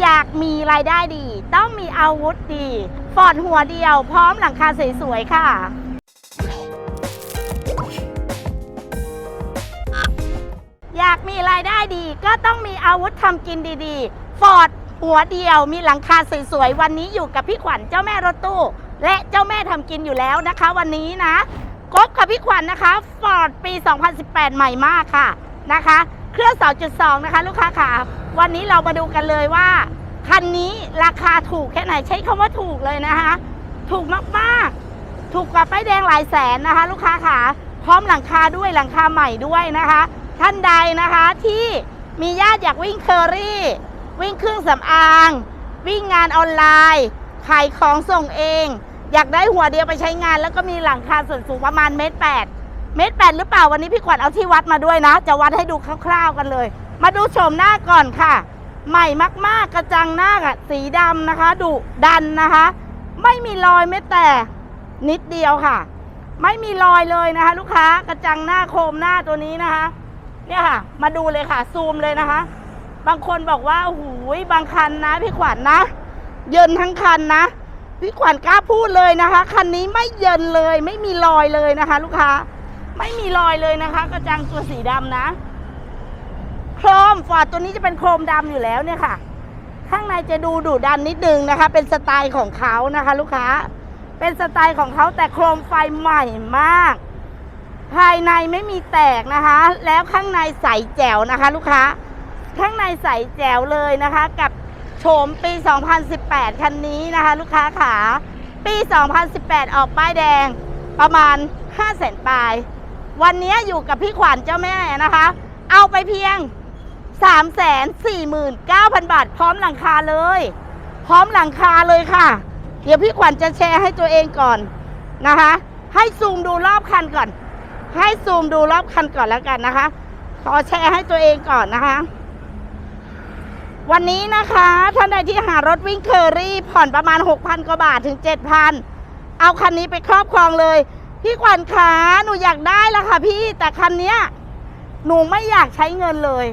อยากมีรายได้ดี ต้องมีอาวุธดีฟอร์ดหัวเดียว พร้อมหลังคาสวยๆค่ะ อยากมีรายได้ดีก็ต้องมีอาวุธทำกินดีๆ ฟอดหัวเดียวมีหลังคาสวยๆ วันนี้อยู่กับพี่ขวัญเจ้าแม่รถตู้ และเจ้าแม่ทำกินอยู่แล้วนะคะ วันนี้นะคบค่ะพี่ขวัญนะคะฟอร์ดปี 2018 ใหม่มากค่ะนะคะ เครื่อง 2.2 นะคะ ลูกค้าค่ะ วันนี้เรามาดูกันเลยว่าคันนี้ราคาถูกแค่ไหนใช้คำว่าถูกเลยนะคะ ถูกมากๆ ถูกกว่าป้ายแดงหลายแสนนะคะ ลูกค้าค่ะพร้อมหลังคาด้วยหลังคาใหม่ด้วยนะคะ ท่านใดนะคะที่มีญาติอยากวิ่งเคอรี่ วิ่งเครื่องสำอาง วิ่งงานออนไลน์ขายของส่งเอง อยากได้หัวเดียวไปใช้งาน แล้วก็มีหลังคาส่วนสูงประมาณเมตรแปดเมตรแปดหรือเปล่าวันนี้พี่ขวัญเอาที่วัดมาด้วยนะ จะวัดให้ดูคร่าวๆกันเลย มาดูโฉมหน้าก่อนค่ะ ใหม่มากๆกระจังหน้าอะสีดำนะคะ ดุดันนะคะ ไม่มีรอยแม้แต่นิดเดียวค่ะ ไม่มีรอยเลยนะคะ ลูกค้ากระจังหน้าโคมหน้าตัวนี้นะคะ เนี่ยค่ะ มาดูเลยค่ะซูมเลยนะคะ บางคนบอกว่าหูยบางคันนะพี่ขวัญนะเยินทั้งคันนะพี่ขวัญกล้าพูดเลยนะคะ คันนี้ไม่เยินเลย ไม่มีรอยเลยนะคะ ลูกค้า ไม่มีรอยเลยนะคะ กระจังตัวสีดำนะ โครมฟอร์ดตัวนี้จะเป็นโครมดำอยู่แล้วเนี่ยค่ะ ข้างในจะดูดุดันนิดนึงนะคะ เป็นสไตล์ของเขานะคะ ลูกค้า เป็นสไตล์ของเขาแต่โครมไฟใหม่มาก ภายในไม่มีแตกนะคะ แล้วข้างในใสแจ๋วนะคะ ลูกค้า ข้างในใสแจ๋วเลยนะคะ กับโฉมปี 2018 คันนี้นะคะ ลูกค้าขาปี 2018 ออกป้ายแดงประมาณ 5 0 0 0 0 0ปลาย วันนี้อยู่กับพี่ขวัญเจ้าแม่นะคะ เอาไปเพียง 3 4 9 0 0 0 บาท พร้อมหลังคาเลย พร้อมหลังคาเลยค่ะ เดี๋ยวพี่ขวัญจะแชร์ให้ตัวเองก่อนนะคะ ให้ซูมดูรอบคันก่อน ให้ซูมดูรอบคันก่อนแล้วกันนะคะ ขอแชร์ให้ตัวเองก่อนนะคะ วันนี้นะคะท่านใดที่หารถวิ่งเคอรี่ผ่อนประมาณ 6,000 กว่าบาทถึง 7,000 เอาคันนี้ไปครอบครองเลย พี่ขวัญขาหนูอยากได้แล้วค่ะพี่แต่คันนี้หนูไม่อยากใช้เงินเลย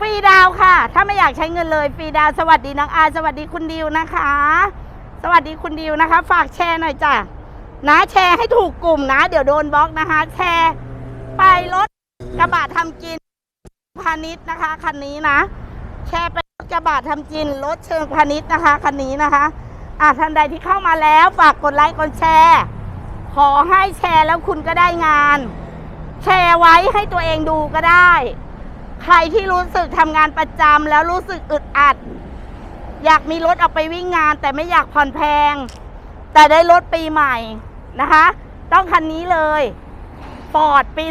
ฟรีดาวค่ะ ถ้าไม่อยากใช้เงินเลยฟรีดาว สวัสดีน้องอาสวัสดีคุณดิวนะคะ สวัสดีคุณดิวนะคะ ฝากแชร์หน่อยจ้ะนะแชร์ให้ถูกกลุ่มนะ เดี๋ยวโดนบล็อกนะคะ แชร์ไปรถกระบะทำกินพาณิชย์นะคะคันนี้นะ แชร์ไปรถกระบะทำกินรถเชิงพาณิชย์นะคะคันนี้นะคะอะท่านใดที่เข้ามาแล้วฝากกดไลค์กดแชร์ ขอให้แชร์แล้วคุณก็ได้งาน แชร์ไว้ให้ตัวเองดูก็ได้ ใครที่รู้สึกทำงานประจำแล้วรู้สึกอึดอัด อยากมีรถออกไปวิ่งงาน แต่ไม่อยากผ่อนแพง แต่ได้รถปีใหม่นะคะ ต้องคันนี้เลย Ford ปี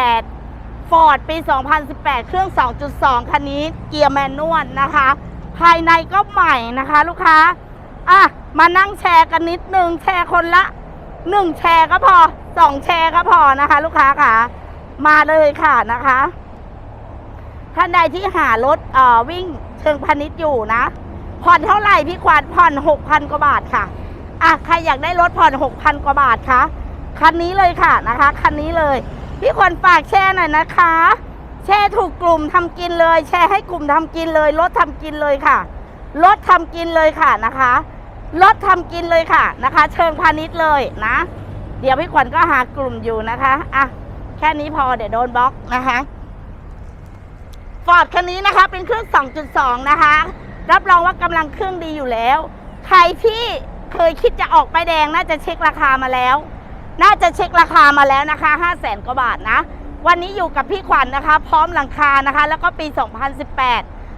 2018 Ford ปี 2018 เครื่อง 2.2 คันนี้เกียร์แมนนวลนะคะ ภายในก็ใหม่นะคะ ลูกค้า อะ มานั่งแชร์กันนิดนึง แชร์คนละ 1 แชร์ก็พอ 2 แชร์ก็พอนะคะ ลูกค้าค่ะ มาเลยค่ะนะคะ ท่านใดที่หารถเอ่อวิ่งเชิงพาณิชย์อยู่นะ ผ่อนเท่าไหร่พี่ขวัญผ่อน6,000กว่าบาทค่ะอะใครอยากได้รถผ่อน6,000กว่าบาทคะคันนี้เลยค่ะนะคะคันนี้เลยพี่ขวัญฝากแชร์หน่อยนะคะ แชร์ถูกกลุ่มทำกินเลย แชร์ให้กลุ่มทำกินเลยรถทำกินเลยค่ะรถทำกินเลยค่ะนะคะรถทำกินเลยค่ะนะคะ เชิงพาณิชย์เลยนะ เดี๋ยวพี่ขวัญก็หากลุ่มอยู่นะคะอะแค่นี้พอเดี๋ยวโดนบล็อกนะคะ ฟอร์ดคันนี้นะคะ เป็นเครื่อง 2.2 นะคะ รับรองว่ากำลังเครื่องดีอยู่แล้ว ใครที่เคยคิดจะออกไปายแดงน่าจะเช็คราคามาแล้ว น่าจะเช็คราคามาแล้วนะคะ 5 0 0แสนกว่าบาทนะ วันนี้อยู่กับพี่ขวัญนะคะ พร้อมหลังคานะคะ แล้วก็ปี 2018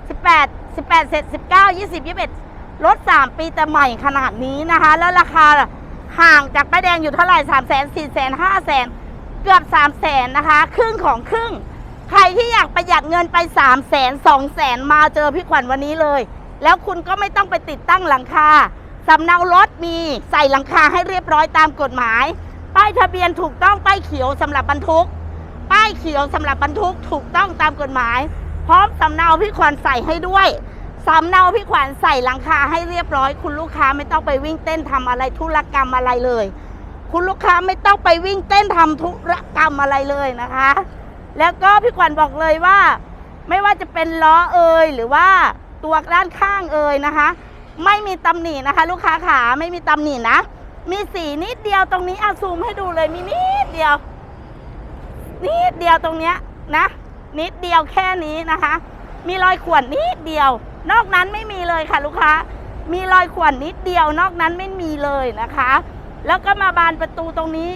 18 18เสร็จ19 20 21รถ3ปีแต่ใหม่ขนาดนี้นะคะ แล้วราคาห่างจากป้ายแดงอยู่เท่าไหร่3 0 0 0 0 0 4 0 0 0 0 5 0 0 0 0 เกือบ 3 0 0 0 0 0 นะคะ ครึ่งของครึ่ง ใครที่อยากประหยัดเงินไป3 0 0 0 0 0 2 0 0 0 0มาเจอพี่ขวัญวันนี้เลย แล้วคุณก็ไม่ต้องไปติดตั้งหลังคาสำเนารถมีใส่หลังคาให้เรียบร้อยตามกฎหมาย ป้ายทะเบียนถูกต้องป้ายเขียวสำหรับบรรทุก ป้ายเขียวสำหรับบรรทุกถูกต้องตามกฎหมาย พร้อมสำเนาพี่ขวัญใส่ให้ด้วยสำเนาพี่ขวัญใส่หลังคาให้เรียบร้อย คุณลูกค้าไม่ต้องไปวิ่งเต้นทำอะไรธุรกรรมอะไรเลย คุณลูกค้าไม่ต้องไปวิ่งเต้นทำธุรกรรมอะไรเลยนะคะ แล้วก็พี่ขวัญบอกเลยว่า ไม่ว่าจะเป็นล้อเอยหรือว่าตัวด้านข้างเอ่ยนะคะ ไม่มีตำหนินะคะ ลูกค้าขาไม่มีตำหนินะ มีสีนิดเดียวตรงนี้อาซูมให้ดูเลยมีนิดเดียว นิดเดียวตรงเนี้ยนะ นิดเดียวแค่นี้นะคะ มีรอยข่วนนิดเดียว นอกนั้นไม่มีเลยค่ะลูกค้า มีรอยข่วนนิดเดียวนอกนั้นไม่มีเลยนะคะ แล้วก็มาบานประตูตรงนี้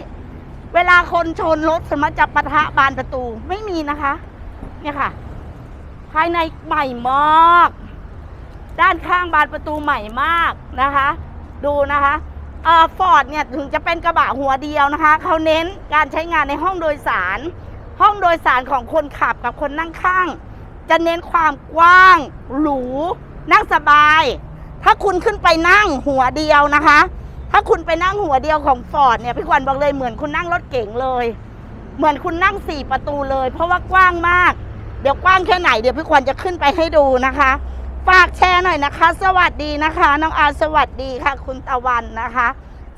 เวลาคนชนรถสมมติจะปะทะบานประตูไม่มีนะคะ เนี่ยค่ะ ภายในใหม่มาก ด้านข้างบานประตูใหม่มากนะคะ ดูนะคะเอ่อฟอร์ดเนี่ยถึงจะเป็นกระบะหัวเดียวนะคะ เขาเน้นการใช้งานในห้องโดยสาร ห้องโดยสารของคนขับกับคนนั่งข้าง จะเน้นความกว้าง หรู นั่งสบาย ถ้าคุณขึ้นไปนั่งหัวเดียวนะคะ ถ้าคุณไปนั่งหัวเดียวของฟอร์ดเนี่ยพี่ควันบอกเลยเหมือนคุณนั่งรถเก๋งเลย เหมือนคุณนั่งสี่ประตูเลย เพราะว่ากว้างมาก เดี๋ยวกว้างแค่ไหนเดี๋ยวพี่ควันจะขึ้นไปให้ดูนะคะฝากแชร์หน่อยนะคะ สวัสดีนะคะ น้องอาสวัสดีค่ะ คุณตะวันนะคะ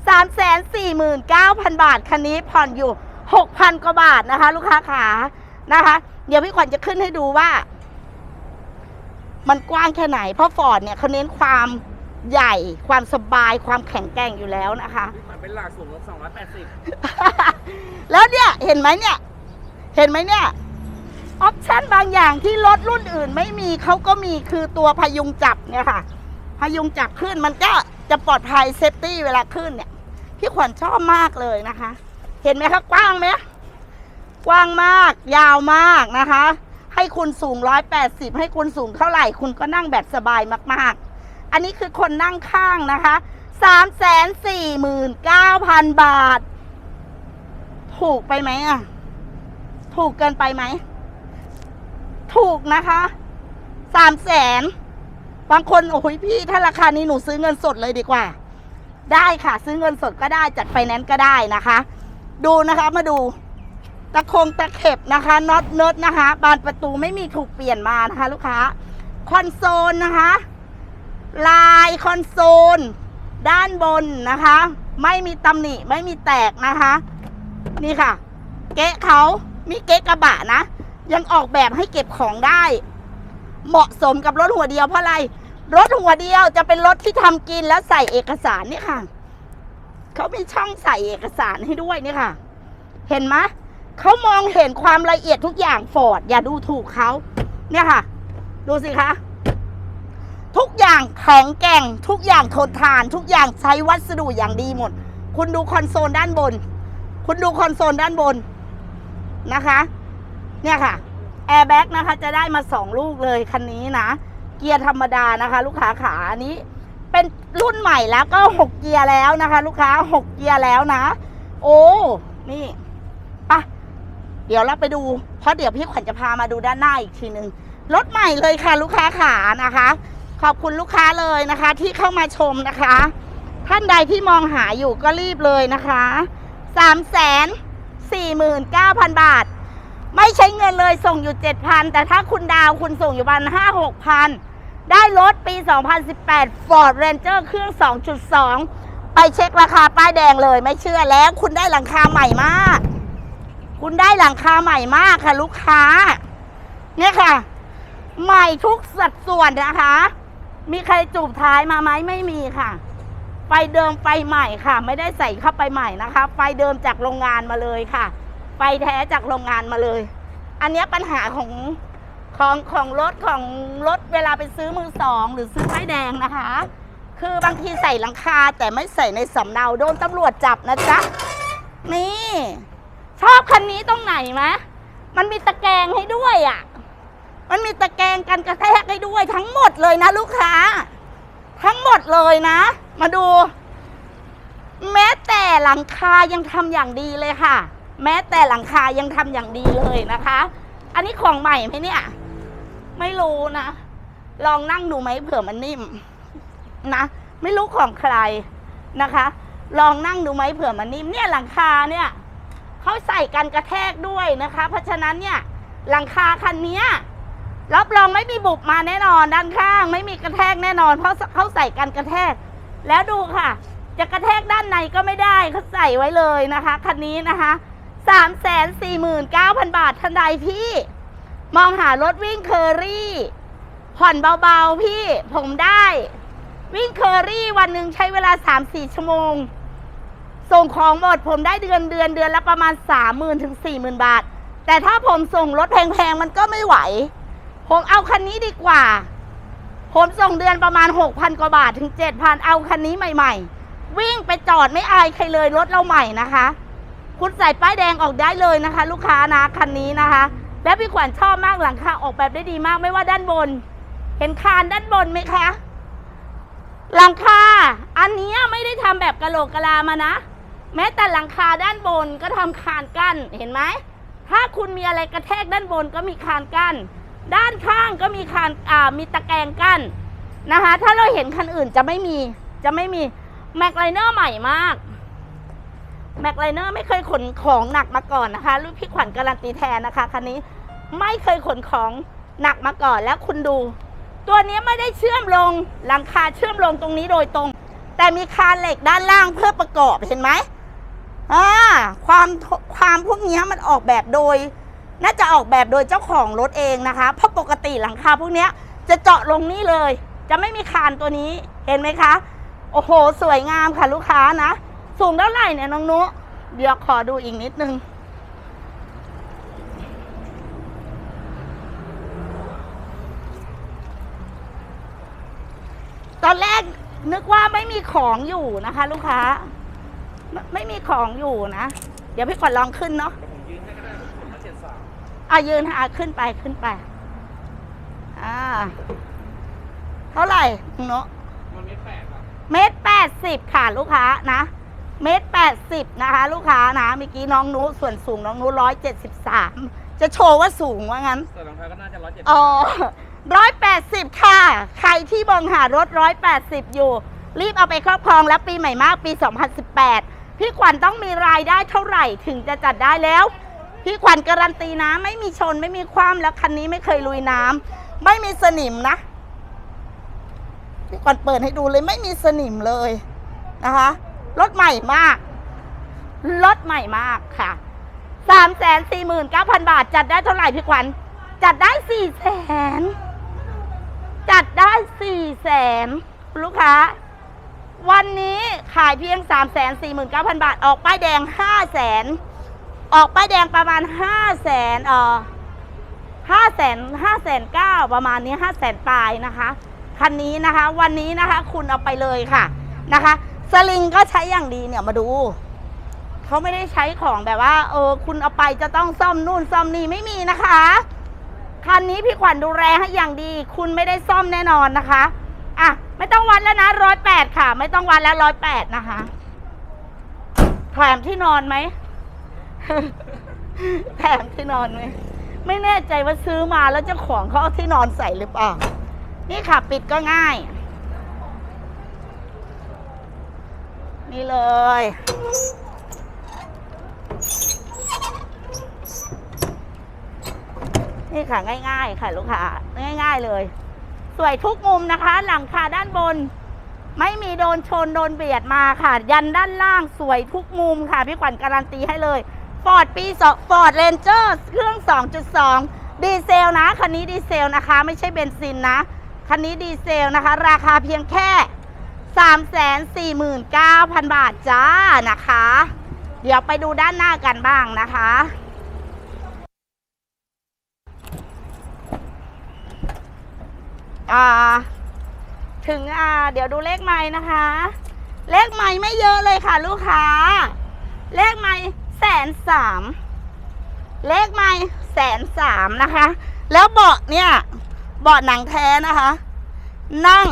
3 4 9 0 0 0 บาท คันนี้ผ่อนอยู่ 6,000 กว่าบาทนะคะ ลูกค้าขานะคะ เดี๋ยวพี่ขวัญจะขึ้นให้ดูว่า มันกว้างแค่ไหน เพราะฟอร์ดเนี่ยเขาเน้นความ ใหญ่ความสบายความแข็งแกร่งอยู่แล้วนะคะ มันเป็นหลักสูงลบ280แล้วเนี่ยเห็นไหมเนี่ย เห็นไหมเนี่ยออปชั่นบางอย่างที่รถรุ่นอื่นไม่มีเขาก็มีคือตัวพยุงจับเนี่ยค่ะ พยุงจับขึ้นมันก็จะปลอดภัยเซฟตี้เวลาขึ้นเนี่ยพี่ขวัญชอบมากเลยนะคะ เห็นไหมคะกว้างไหมกว้างมาก ยาวมากนะคะ ให้คุณสูง 180 ให้คุณสูงเท่าไหร่ คุณก็นั่งแบบสบายมากๆ อันนี้คือคนนั่งข้างนะคะ349,000บาท ถูกไปไหมอะ ถูกเกินไปไหม ถูกนะคะสามแสนบางคนโอ้ยพี่ถ้าราคานี้หนูซื้อเงินสดเลยดีกว่า ได้ค่ะ ซื้อเงินสดก็ได้จัดไฟแนนซ์ก็ได้นะคะ ดูนะคะมาดูตะคงตะเข็บนะคะน็อตเนิร์ดนะคะ บานประตูไม่มีถูกเปลี่ยนมานะคะ ลูกค้า คอนโซลนะคะ ลายคอนโซล ด้านบนนะคะ ไม่มีตำหนิไม่มีแตกนะคะ นี่ค่ะ เก๊ะเขามีเก๊ะกระบะนะ ยังออกแบบให้เก็บของได้ เหมาะสมกับรถหัวเดียวเพราะอะไร รถหัวเดียวจะเป็นรถที่ทำกินแล้วใส่เอกสารนี่ค่ะ เขามีช่องใส่เอกสารให้ด้วยนี่ค่ะ เห็นไหมเขามองเห็นความละเอียดทุกอย่างฟอร์ดอย่าดูถูกเขาเนี่ยค่ะ ดูสิคะ กอย่างแข็งแกร่ง ทุกอย่างทนทาน ทุกอย่างใช้วัสดุอย่างดีหมด คุณดูคอนโซลด้านบน คุณดูคอนโซลด้านบนนะคะ เนี่ยค่ะแอร์แบ็กนะคะจะได้มาสองลูกเลยคันนี้นะ เกียร์ธรรมดานะคะ ลูกค้าขาอันนี้ เป็นรุ่นใหม่แล้วก็หกเกียร์แล้วนะคะ ลูกค้าหกเกียร์แล้วนะ โอ้นี่ปะเดี๋ยวเราไปดู เพราะเดี๋ยวพี่ขวัญจะพามาดูด้านหน้าอีกทีหนึ่งรถใหม่เลยค่ะ ลูกค้าขานะคะ ขอบคุณลูกค้าเลยนะคะ ที่เข้ามาชมนะคะ ท่านใดที่มองหาอยู่ก็รีบเลยนะคะสามแสนสี่หมื่นเก้าพันบาท ไม่ใช้เงินเลยส่งอยู่เจ็ดพันแต่ถ้าคุณดาวคุณส่งอยู่พันห้าหกพันได้รถปี 2018 Ford Ranger เครื่อง 2.2 ไปเช็คราคาป้ายแดงเลยไม่เชื่อแล้ว คุณได้หลังคาใหม่มาก คุณได้หลังคาใหม่มากค่ะ ลูกค้า เนี่ยค่ะ ใหม่ทุกสัดส่วนนะคะ มีใครจูบท้ายมาไหมไม่มีค่ะ ไฟเดิมไฟใหม่ค่ะ ไม่ได้ใส่เข้าไปใหม่นะคะ ไฟเดิมจากโรงงานมาเลยค่ะ ไฟแท้จากโรงงานมาเลย อันนี้ปัญหาของของของรถของรถเวลาไปซื้อมือสอง หรือซื้อป้แดงนะคะ คือบางทีใส่หลังคาแต่ไม่ใส่ในสำเนาโดนตำรวจจับนะจ๊ะนี่ ชอบคันนี้ตรงไหนมะมันมีตะแกรงให้ด้วยอะ มันมีตะแกรงกันกระแทกให้ด้วยทั้งหมดเลยนะลูกค้า ทั้งหมดเลยนะ มาดู แม้แต่หลังคายังทำอย่างดีเลยค่ะ แม้แต่หลังคายังทำอย่างดีเลยนะคะ อันนี้ของใหม่ไหมเนี่ย ไม่รู้นะ ลองนั่งดูไหมเผื่อมันนิ่ม นะ ไม่รู้ของใครนะคะ ลองนั่งดูไหมเผื่อมันนิ่มเนี่ยหลังคาเนี่ยเขาใส่กันกระแทกด้วยนะคะ เพราะฉะนั้นเนี่ย หลังคาคันนี้ รับรองไม่มีบุบมาแน่นอนด้านข้าง ไม่มีกระแทกแน่นอน เพราะเขาใส่กันกระแทก แล้วดูค่ะ จะกระแทกด้านในก็ไม่ได้เขาใส่ไว้เลยนะคะคันนี้นะคะสามแสนสี่หมื่นเก้าพันบาททันใดที่ มองหารถวิ่งเคอรี่ผ่อนเบาๆพี่ผมได้ วิ่งเคอรี่วันหนึ่งใช้เวลา 3-4 ชั่วโมง ส่งของหมดผมได้เดือนเดือนเดือนละประมาณ 30,000ถึง40,000 บาท แต่ถ้าผมส่งรถแพงๆ มันก็ไม่ไหว ผมเอาคันนี้ดีกว่า ผมส่งเดือนประมาณ 6,000 กว่าบาทถึง 7,000 เอาคันนี้ใหม่ ๆ วิ่งไปจอดไม่อายใครเลยรถเราใหม่นะคะ คุณใส่ป้ายแดงออกได้เลยนะคะ ลูกค้านะคันนี้นะคะ และพี่ขวัญชอบมากหลังคาออกแบบได้ดีมากไม่ว่าด้านบน เห็นคานด้านบนไหมคะ หลังคาอันนี้ไม่ได้ทำแบบกะโหลกกะลามานะ แม้แต่หลังคาด้านบนก็ทำคานกั้นเห็นไหมถ้าคุณมีอะไรกระแทกด้านบนก็มีคานกั้น ด้านข้างก็มีคานอ่ามีตะแกรงกั้นนะคะ ถ้าเราเห็นคันอื่นจะไม่มีจะไม่มีแม็กไลเนอร์ใหม่มากแม็กไลเนอร์ไม่เคยขนของหนักมาก่อนนะคะลูกพี่ขวัญการันตีแทนนะคะคันนี้ไม่เคยขนของหนักมาก่อนแล้วคุณดู ตัวนี้ไม่ได้เชื่อมลงหลังคาเชื่อมลงตรงนี้โดยตรง แต่มีคานเหล็กด้านล่างเพื่อประกอบเห็นไหมอ่าความความพวกนี้มันออกแบบโดย น่าจะออกแบบโดยเจ้าของรถเองนะคะ เพราะปกติหลังคาพวกนี้จะเจาะลงนี่เลย จะไม่มีคานตัวนี้เห็นไหมคะ โอ้โห สวยงามค่ะลูกค้านะ สูงเท่าไหร่เนี่ยน้องนุเดี๋ยวขอดูอีกนิดนึง ตอนแรกนึกว่าไม่มีของอยู่นะคะ ลูกค้า ไม่ไม่มีของอยู่นะ เดี๋ยวพี่ขวัญลองขึ้นเนาะ อะยืนหาขึ้นไปขึ้นไป อ่า เท่าไหร่น้องนุมันไม่แปลกครับเมตรแปดสิบค่ะลูกค้านะเมตรแปดสิบนะคะ ลูกค้านะเมื่อกี้น้องนุส่วนสูงน้องนุร้อยเจ็ดสิบสามจะโชว์ว่าสูงว่างั้นส่วนรองเท้าก็น่าจะร้อยเจ็ดอ๋อร้อยแปดสิบค่ะ ใครที่มองหารถร้อยแปดสิบอยู่ รีบเอาไปครอบครองแล้วปีใหม่มากปี2018พี่ขวัญต้องมีรายได้เท่าไหร่ถึงจะจัดได้แล้ว พี่ขวัญการันตีนะ ไม่มีชนไม่มีความแล้วคันนี้ไม่เคยลุยน้ำไม่มีสนิมนะพี่ขวัญเปิดให้ดูเลยไม่มีสนิมเลยนะคะรถใหม่มากรถใหม่มากค่ะสามแสนสี่หมื่นเก้าพันบาท จัดได้เท่าไหร่พี่ขวัญจัดได้สี่แสนจัดได้สี่แสนลูกค้า วันนี้ขายเพียงสามแสนสี่หมื่นเก้าพันบาท ออกป้ายแดงห้าแสน ออกป้ายแดงประมาณห้าแสนเออห้าแสนห้าแสนเก้าประมาณนี้ห้าแสนปลายนะคะคันนี้นะคะ วันนี้นะคะ คุณเอาไปเลยค่ะนะคะ สลิงก็ใช้อย่างดีเนี่ยมาดูเขาไม่ได้ใช้ของแบบว่า เออ คุณเอาไปจะต้องซ่อมนู่นซ่อมนี่ไม่มีนะคะคันนี้พี่ขวัญดูแลให้อย่างดี คุณไม่ได้ซ่อมแน่นอนนะคะอะไม่ต้องวัดแล้วนะร้อยแปดค่ะ ไม่ต้องวัดแล้วร้อยแปดนะคะแถมที่นอนไหม แถมที่นอนไหมไม่แน่ใจว่าซื้อมาแล้วเจ้าของเขาเอาที่นอนใส่หรือเปล่า นี่ค่ะ ปิดก็ง่าย นี่เลย นี่ค่ะง่ายๆ ค่ะ ลูกค้าง่าย ๆ เลย สวยทุกมุมนะคะ หลังคาด้านบน ไม่มีโดนชนโดนเบียดมาค่ะ ยันด้านล่างสวยทุกมุมค่ะ พี่ขวัญการันตีให้เลย ฟอร์ดปี2ฟอร์ดเรนเจอร์เครื่อง 2.2 ดีเซลนะ คันนี้ดีเซลนะคะ ไม่ใช่เบนซินนะ คันนี้ดีเซลนะคะ ราคาเพียงแค่ 349,000 บาทจ้านะคะ เดี๋ยวไปดูด้านหน้ากันบ้างนะคะอ่าถึงอ่าเดี๋ยวดูเลขไม้นะคะ เลขไม้ไม่เยอะเลยค่ะ ลูกค้า เลขไม้ สนสามเลขไม้แสนสามนะคะ แล้วเบาะเนี่ยเบาะหนังแท้นะคะ นั่ง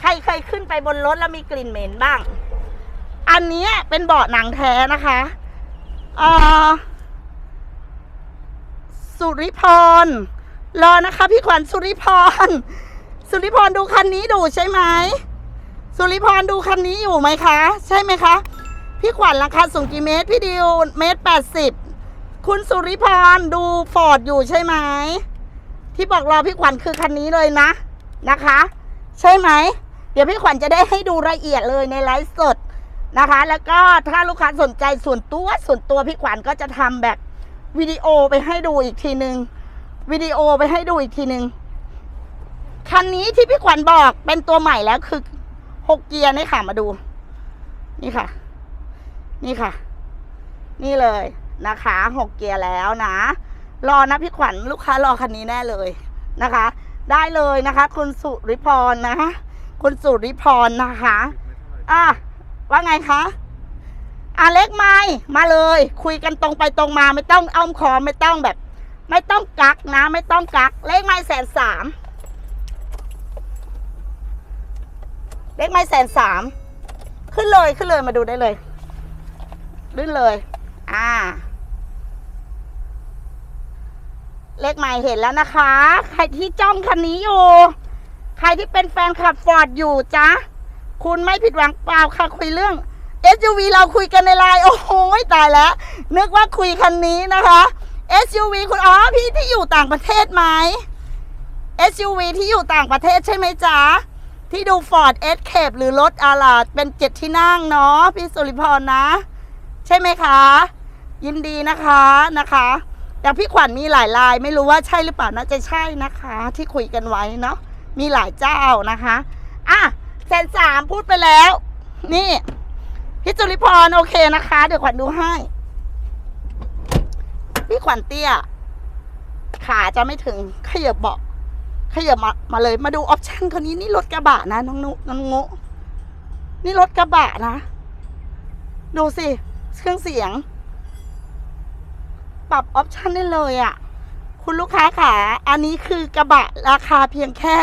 ใครเคยขึ้นไปบนรถแล้วมีกลิ่นเหม็นบ้าง อันนี้เป็นเบาะหนังแท้นะคะเออสุริพรรอนะคะ พี่ขวัญสุริพร สุริพรดูคันนี้ดูใช่ไหมสุริพรดูคันนี้อยู่ไหมคะ ใช่ไหมคะ พี่ขวัญราคาสูงกี่เมตร พี่ดิวเมตรแปดสิบคุณสุริพรดูฟอร์ดอยู่ใช่ไหมที่บอกรอพี่ขวัญคือคันนี้เลยนะนะคะ ใช่ไหมเดี๋ยวพี่ขวัญจะได้ให้ดูละเอียดเลยในไลฟ์สดนะคะ แล้วก็ถ้าลูกค้าสนใจส่วนตัวส่วนตัวพี่ขวัญก็จะทำแบบวิดีโอไปให้ดูอีกทีหนึ่งวิดีโอไปให้ดูอีกทีหนึ่งคันนี้ที่พี่ขวัญบอกเป็นตัวใหม่แล้วคือหกเกียร์นี่ค่ะมาดู นี่ค่ะ นี่ค่ะ นี่เลยนะคะหกเกียร์แล้วนะ รอนะพี่ขวัญลูกค้ารอคันนี้แน่เลยนะคะ ได้เลยนะคะ คุณสุริพรนะคะคุณสุริพรนะคะ อะว่าไงคะอะเล็กไม้มาเลย คุยกันตรงไปตรงมาไม่ต้องอ้อมคอไม่ต้องแบบ ไม่ต้องกักนะ ไม่ต้องกัก เลขไม้แสนสามเลขไม้แสนสามขึ้นเลยขึ้นเลยมาดูได้เลย ลื่นเลย อ่า เลขไม้เห็นแล้วนะคะ ใครที่จ้องคันนี้อยู่ ใครที่เป็นแฟนคลับฟอร์ดอยู่จ๊ะคุณไม่ผิดหวังเปล่าค่ะคุยเรื่อง SUV เราคุยกันในไลน์โอ้โหตายแล้ว นึกว่าคุยคันนี้นะคะ SUV คุณอ๋อพี่ที่อยู่ต่างประเทศไหม SUV ที่อยู่ต่างประเทศใช่ไหมจ๊ะ ที่ดู Ford Escape หรือรถอาลาดเป็นเจ็ดที่นั่งเนาะพี่สุริพรนะ ช่ไหมคะ ยินดีนะคะนะคะแต่พี่ขวัญมีหลายลายไม่รู้ว่าใช่หรือเปล่าน่าจะใช่นะคะ ที่คุยกันไว้เนาะมีหลายเจ้านะคะอะแสนสามพูดไปแล้ว นี่พี่จุลิพรโอเคนะคะ เดี๋ยวขวัญดูให้ พี่ขวัญเตี้ย ขาจะไม่ถึงขยับเบาะขยับมามาเลยมาดูออปชั่นคนนี้นี่รถกระบะนะน้องนุน้องนุนี่รถกระบะนะ ดูสิ เครื่องเสียง ปรับออปชันได้เลยอะ่ะ คุณลูกค้าขาอันนี้คือกระบะราคาเพียงแค่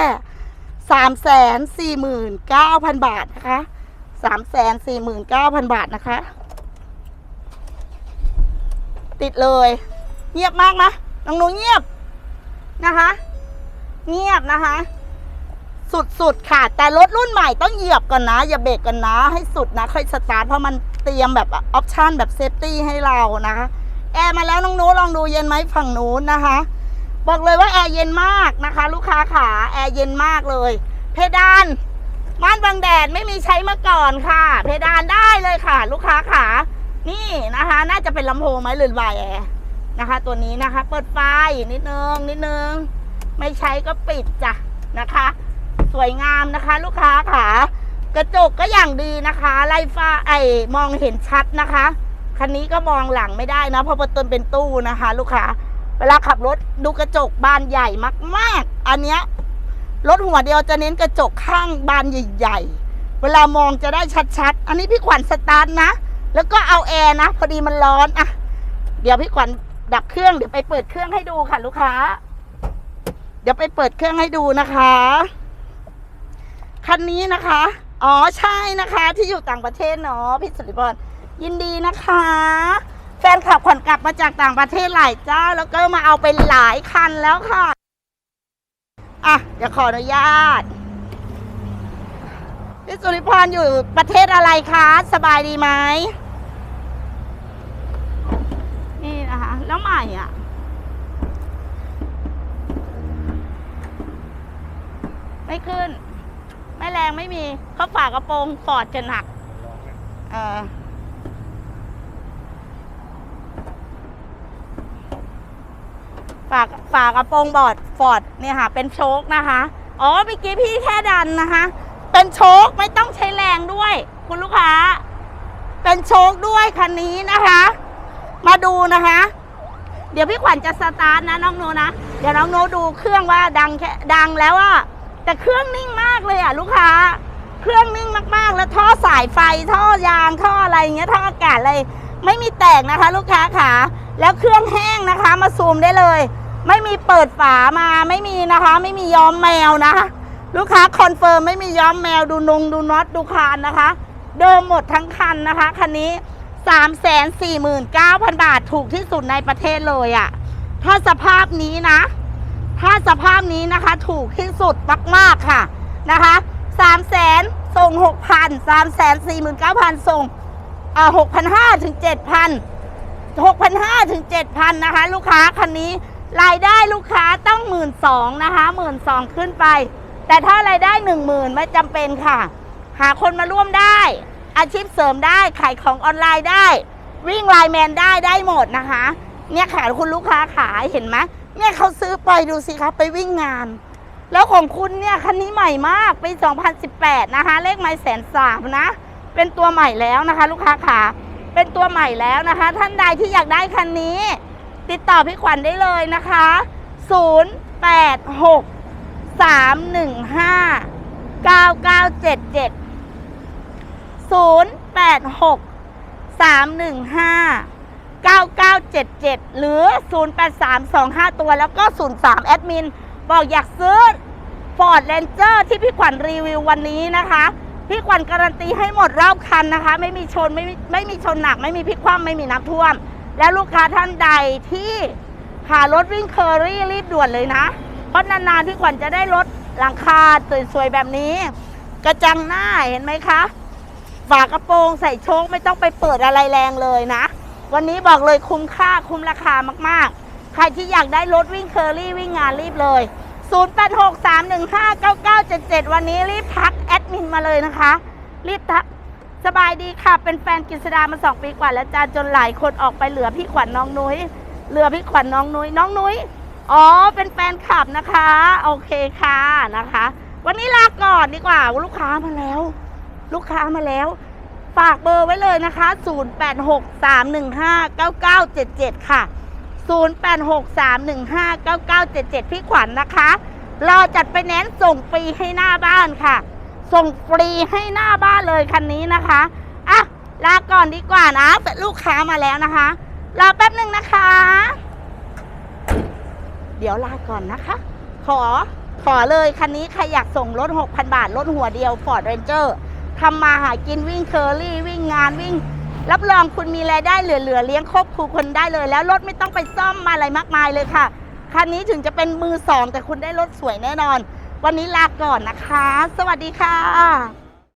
สามแสนสี่หมื่นเก้าพันบาทนะคะสามแสนสี่หมื่นเก้าพันบาทนะคะ ติดเลย เงียบมากนะน้องหนูเงียบนะคะ เงียบนะคะ สุดๆค่ะ แต่รถรุ่นใหม่ต้องเหยียบก่อนนะ อย่าเบรกกันนะ ให้สุดนะ ค่อยสตาร์ทเพราะมันเตรียมแบบออปชันแบบเซฟตี้ให้เรานะคะแอร์มาแล้วน้องนูลองดูเย็นไหมฝั่งนู้นนะคะ บอกเลยว่าแอร์เย็นมากนะคะ ลูกค้าขาแอร์เย็นมากเลย เพดานม่านบังแดดไม่มีใช้มาก่อนค่ะ เพดานได้เลยค่ะ ลูกค้าขานี่นะคะ น่าจะเป็นลำโพงไหมหรือวายแอร์นะคะ ตัวนี้นะคะ เปิดไฟนิดนึงนิดนึง ไม่ใช้ก็ปิดจ้ะนะคะ สวยงามนะคะ ลูกค้าขากระจกก็อย่างดีนะคะ ไล่ฟ้าไอมองเห็นชัดนะคะ คันนี้ก็มองหลังไม่ได้นะเพราะประตูเป็นตู้นะคะ ลูกค้า เวลาขับรถดูกระจกบานใหญ่มาก ๆ อันเนี้ยรถหัวเดียวจะเน้นกระจกข้างบานใหญ่ ๆ เวลามองจะได้ชัดๆ อันนี้พี่ขวัญสตาร์ทนะ แล้วก็เอาแอร์นะ พอดีมันร้อนอะเดี๋ยวพี่ขวัญดับเครื่องเดี๋ยวไปเปิดเครื่องให้ดูค่ะ ลูกค้า เดี๋ยวไปเปิดเครื่องให้ดูนะคะ คันนี้นะคะ อ๋อใช่นะคะที่อยู่ต่างประเทศเนาะพี่สุริพรยินดีนะคะ แฟนคลับขวัญกลับมาจากต่างประเทศหลายเจ้า แล้วก็มาเอาไปหลายคันแล้วค่ะ อะเดี๋ยวขออนุญาตพี่สุริพรอยู่ประเทศอะไรคะ สบายดีไหมนี่นะคะ แล้วใหม่อะไม่ขึ้น ไม่แรงไม่มีเพราฝากระโปรงฟอร์ดจะหนัก เออฝากฝากระโปรงบอดฟอร์ดเนี่ยค่ะ เป็นโชคนะคะ อ๋อเมื่อกี้พี่แค่ดันนะคะ เป็นโชคไม่ต้องใช้แรงด้วย คุณลูกค้า เป็นโชคด้วยคันนี้นะคะ มาดูนะคะ เดี๋ยวพี่ขวัญจะสตาร์ทนะน้องโนนะ เดี๋ยวน้องโนดูเครื่องว่าดังแค่ดังแล้วว่าแต่เครื่องนิ่งมาก เลยอะลูกค้า เครื่องนิ่งมากๆ แล้วท่อสายไฟท่อยางท่ออะไรเงี้ยท่ออากาศอะไรไม่มีแตกนะคะ ลูกค้าขาแล้วเครื่องแห้งนะคะ มาซูมได้เลย ไม่มีเปิดฝามาไม่มีนะคะ ไม่มีย้อมแมวนะคะลูกค้าคอนเฟิร์มไม่มีย้อมแมวดูนงดูน็อตดูคานนะคะ เดิมหมดทั้งคันนะคะคันนี้ 3 4 9 0 0 0 บาทถูกที่สุดในประเทศเลยอะ่ะถ้าสภาพนี้นะ ถ้าสภาพนี้นะคะถูกที่สุดมากๆค่ะ นะคะสามแสนส่งหกพันสามแสนสี่หมื่นเก้าพันส่งอ่าหกพันห้าถึงเจ็ดพันหกพันห้าถึงเจ็ดพันนะคะ ลูกค้าคันนี้รายได้ลูกค้าต้องหมื่นสองนะคะหมื่นสองขึ้นไป แต่ถ้ารายได้หนึ่งหมื่นไม่จำเป็นค่ะ หาคนมาร่วมได้ อาชีพเสริมได้ขายของออนไลน์ได้ วิ่งไลน์แมนได้ได้หมดนะคะ เนี่ยค่ะคุณลูกค้าขายเห็นไหมเนี่ยเขาซื้อไปดูสิคะไปวิ่งงาน แล้วของคุณเนี่ยคันนี้ใหม่มากปี 2018 นะคะ เลขไม้แสนสามนะ เป็นตัวใหม่แล้วนะคะ ลูกค้าขาเป็นตัวใหม่แล้วนะคะ ท่านใดที่อยากได้คันนี้ ติดต่อพี่ขวัญได้เลยนะคะ 086 315 9977 086 315 9977 หรือ 08325 ตัวแล้วก็ 03 แอดมิน บอกอยากซื้อ Ford Ranger ที่พี่ขวัญรีวิววันนี้นะคะ พี่ขวัญการันตีให้หมดรอบคันนะคะ ไม่มีชนไม่ไม่มีชนหนัก ไม่มีพลิกคว่ำไม่มีน้ำท่วม แล้วลูกค้าท่านใดที่หารถวิ่งเคอรี่รีบด่วนเลยนะ เพราะนานๆพี่ขวัญจะได้รถหลังคาสวยๆแบบนี้ กระจังหน้าเห็นไหมคะฝากระโปรงใส่โชคไม่ต้องไปเปิดอะไรแรงเลยนะ วันนี้บอกเลยคุ้มค่าคุ้มราคามากๆ ใครที่อยากได้รถวิ่งเคอรี่วิ่งงานรีบเลย 0863159977 วันนี้รีบทักแอดมินมาเลยนะคะ รีบทักสบายดีค่ะ เป็นแฟนกฤษดามาสองปีกว่าแล้วจ้าจนหลายคนออกไปเหลือพี่ขวัญน้องนุ้ยเหลือพี่ขวัญน้องนุ้ยน้องนุ้ยอ๋อ เป็นแฟนคลับนะคะ โอเคค่ะนะคะ วันนี้ลาก่อนดีกว่า ลูกค้ามาแล้ว ลูกค้ามาแล้ว ฝากเบอร์ไว้เลยนะคะ 0863159977 ค่ะ 0863159977 พี่ขวัญนะคะ เราจัดไปแนนส่งฟรีให้หน้าบ้านค่ะ ส่งฟรีให้หน้าบ้านเลยคันนี้นะคะอะลาก่อนดีกว่านะแต่ลูกค้ามาแล้วนะคะรอแป๊บหนึ่งนะคะ เดี๋ยวลาก่อนนะคะ ขอขอเลยคันนี้ใครอยากส่งรถ 6,000 บาท รถหัวเดียว Ford Ranger ทำมาหากินวิ่งเคอรี่วิ่งงานวิ่ง รับรองคุณมีรายได้เหลือๆเลี้ยงครอบครัวคนได้เลย แล้วรถไม่ต้องไปซ่อมมาอะไรมากมายเลยค่ะ คันนี้ถึงจะเป็นมือสองแต่คุณได้รถสวยแน่นอน วันนี้ลาก่อนนะคะ สวัสดีค่ะ